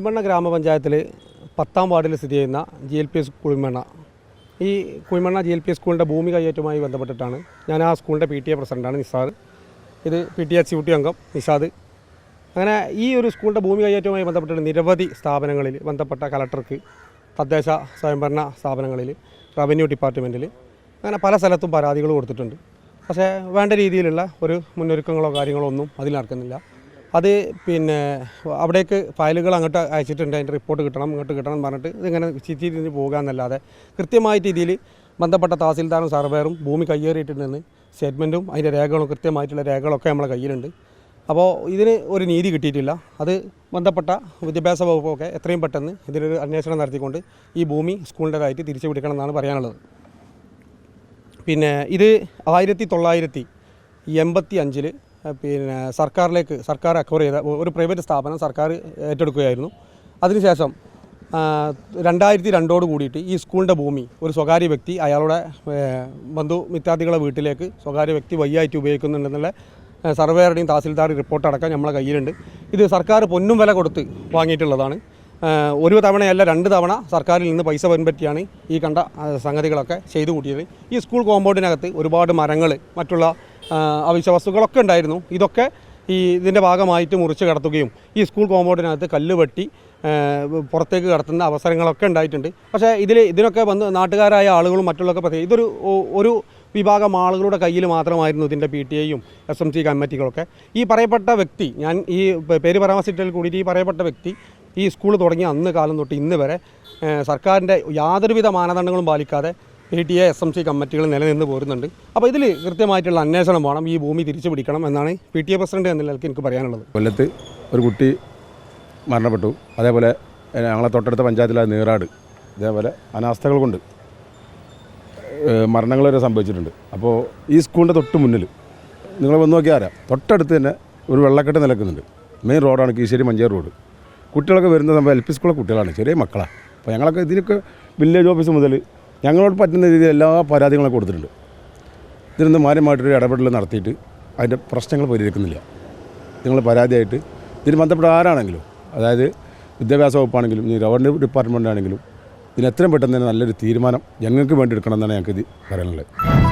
കുഴിമണ്ണ ഗ്രാമപഞ്ചായത്തിൽ പത്താം വാർഡിൽ സ്ഥിതി ചെയ്യുന്ന G L P S Kuzhimanna ഈ കുഴിമണ്ണ ജി എൽ പി സ്കൂളിന്റെ ഭൂമി കൈയേറ്റവുമായി ബന്ധപ്പെട്ടിട്ടാണ് ഞാൻ ആ സ്കൂളിന്റെ പി ടി എ പ്രസിഡന്റാണ് നിസാദ്. ഇത് പി ടി എക്സിക്യൂട്ടീവ് അംഗം നിഷാദ് അങ്ങനെ ഈ ഒരു സ്കൂളിന്റെ ഭൂമി കൈയേറ്റവുമായി ബന്ധപ്പെട്ടിട്ട് നിരവധി സ്ഥാപനങ്ങളിൽ ബന്ധപ്പെട്ട കലക്ടർക്ക് തദ്ദേശ സ്വയംഭരണ സ്ഥാപനങ്ങളിൽ റവന്യൂ ഡിപ്പാർട്ട്മെന്റിൽ അങ്ങനെ പല സ്ഥലത്തും പരാതികൾ കൊടുത്തിട്ടുണ്ട്. പക്ഷേ വേണ്ട രീതിയിലുള്ള ഒരു മുന്നൊരുക്കങ്ങളോ കാര്യങ്ങളോ ഒന്നും അതിൽ നടക്കുന്നില്ല. അത് പിന്നെ അവിടേക്ക് ഫയലുകൾ അങ്ങോട്ട് അയച്ചിട്ടുണ്ട് അതിന്റെ റിപ്പോർട്ട് കിട്ടണം ഇങ്ങോട്ട് കിട്ടണം പറഞ്ഞിട്ട് ഇതിങ്ങനെ ചിറ്റി തിരിഞ്ഞ് പോകുക എന്നല്ലാതെ കൃത്യമായ രീതിയിൽ ബന്ധപ്പെട്ട തഹസിൽദാറും സർവേറും ഭൂമി കയ്യേറിയിട്ടുണ്ടെന്ന് സ്റ്റേറ്റ്മെന്റും അതിന്റെ രേഖകളും കൃത്യമായിട്ടുള്ള രേഖകളൊക്കെ നമ്മളെ കയ്യിലുണ്ട്. അപ്പോൾ ഇതിന് ഒരു നീതി കിട്ടിയിട്ടില്ല. അത് ബന്ധപ്പെട്ട വിദ്യാഭ്യാസ വകുപ്പൊക്കെ എത്രയും പെട്ടെന്ന് ഇതിനൊരു അന്വേഷണം നടത്തിക്കൊണ്ട് ഈ ഭൂമി സ്കൂളിന്റെതായിട്ട് തിരിച്ചു പിടിക്കണം എന്നാണ് പറയാനുള്ളത്. പിന്നെ ഇത് ആയിരത്തി തൊള്ളായിരത്തി എൺപത്തി അഞ്ചിൽ പിന്നെ സർക്കാരിലേക്ക് സർക്കാർ അക്വയർ ചെയ്ത ഒരു പ്രൈവറ്റ് സ്ഥാപനം സർക്കാർ ഏറ്റെടുക്കുകയായിരുന്നു. അതിനുശേഷം രണ്ടായിരത്തി രണ്ടോട് കൂടിയിട്ട് ഈ സ്കൂളിന്റെ ഭൂമി ഒരു സ്വകാര്യ വ്യക്തി അയാളുടെ ബന്ധു മിത്രാദികളെ വീട്ടിലേക്ക് സ്വകാര്യ വ്യക്തി വയ്യായിട്ട് ഉപയോഗിക്കുന്നുണ്ടെന്നുള്ള സർവേയുടെയും തഹസിൽദാർ റിപ്പോർട്ട് അടക്കം നമ്മളെ കയ്യിലുണ്ട്. ഇത് സർക്കാർ പൊന്നും വില കൊടുത്ത് വാങ്ങിയിട്ടുള്ളതാണ്. ഒരു തവണയല്ല രണ്ട് തവണ സർക്കാരിൽ നിന്ന് പൈസ പിൻപറ്റിയാണ് ഈ കണ്ട സംഗതികളൊക്കെ ചെയ്തു കൂട്ടിയത്. ഈ സ്കൂൾ കോമ്പൗണ്ടിനകത്ത് ഒരുപാട് മരങ്ങൾ മറ്റുള്ള അവശ്യ വസ്തുക്കളൊക്കെ ഉണ്ടായിരുന്നു. ഇതൊക്കെ ഈ ഇതിന്റെ ഭാഗമായിട്ട് മുറിച്ച് കടത്തുകയും ഈ സ്കൂൾ കോമ്പൗണ്ടിനകത്ത് കല്ല് വെട്ടി പുറത്തേക്ക് കടത്തുന്ന അവസരങ്ങളൊക്കെ ഉണ്ടായിട്ടുണ്ട്. പക്ഷേ ഇതിൽ ഇതിനൊക്കെ വന്ന് നാട്ടുകാരായ ആളുകളും മറ്റുള്ളവരൊക്കെ പ്രത്യേകം ഇതൊരു ഒരു വിഭാഗം ആളുകളുടെ കയ്യിൽ മാത്രമായിരുന്നു ഇതിന്റെ പി ടി എയും എസ് എം സി കമ്മിറ്റികളൊക്കെ. ഈ പറയപ്പെട്ട വ്യക്തി ഞാൻ ഈ പേര് പരാമർശിച്ചതിൽ കൂടിയിട്ട് ഈ പറയപ്പെട്ട വ്യക്തി ഈ സ്കൂൾ തുടങ്ങിയ അന്ന് കാലം തൊട്ട് ഇന്ന് വരെ സർക്കാരിന്റെ യാതൊരുവിധ മാനദണ്ഡങ്ങളും പാലിക്കാതെ P T A S M C കമ്മിറ്റികൾ നിലനിന്ന് പോരുന്നുണ്ട്. അപ്പോൾ ഇതിൽ കൃത്യമായിട്ടുള്ള അന്വേഷണം വേണം. ഈ ഭൂമി തിരിച്ചു പിടിക്കണം എന്നാണ് പി ടി എ പ്രസിഡന്റ് എന്ന നിലയ്ക്ക് എനിക്ക് പറയാനുള്ളത്. കൊല്ലത്ത് ഒരു കുട്ടി മരണപ്പെട്ടു. അതേപോലെ ഞങ്ങളെ തൊട്ടടുത്ത പഞ്ചായത്തിലെ നീറാട്. ഇതേപോലെ അനാസ്ഥകൾ കൊണ്ട് മരണങ്ങൾ വരെ സംഭവിച്ചിട്ടുണ്ട്. അപ്പോൾ ഈ സ്കൂളിന്റെ തൊട്ട് മുന്നിൽ നിങ്ങൾ വന്ന് നോക്കിയാൽ ആരാ? തൊട്ടടുത്ത് തന്നെ ഒരു വെള്ളക്കെട്ട് നിലക്കുന്നുണ്ട്. മെയിൻ റോഡാണ് കീശ്ശേരി മഞ്ചേ റോഡ്. കുട്ടികളൊക്കെ വരുന്ന സംഭവം എൽ പി സ്കൂളിലെ കുട്ടികളാണ് ചെറിയ മക്കളാണ് അപ്പോൾ ഞങ്ങളൊക്കെ ഇതിനൊക്കെ വില്ലേജ് ഓഫീസ് മുതൽ ഞങ്ങളോട് പറ്റുന്ന രീതിയിൽ എല്ലാ പരാതികളും കൊടുത്തിട്ടുണ്ട്. ഇതിനൊന്ന് മാന്യമായിട്ടൊരു ഇടപെടൽ നടത്തിയിട്ട് അതിന്റെ പ്രശ്നങ്ങൾ പരിഹരിക്കുന്നില്ല. നിങ്ങൾ പരാതിയായിട്ട് ഇതിന് ബന്ധപ്പെട്ട ആരാണെങ്കിലും അതായത് വിദ്യാഭ്യാസ വകുപ്പാണെങ്കിലും ഇനി റവന്യൂ ഡിപ്പാർട്ട്മെന്റ് ആണെങ്കിലും ഇതിന് എത്രയും പെട്ടെന്ന് തന്നെ നല്ലൊരു തീരുമാനം ഞങ്ങൾക്ക് വേണ്ടി എടുക്കണം എന്നാണ് ഞങ്ങൾക്ക് ഇത് പറയാനുള്ളത്.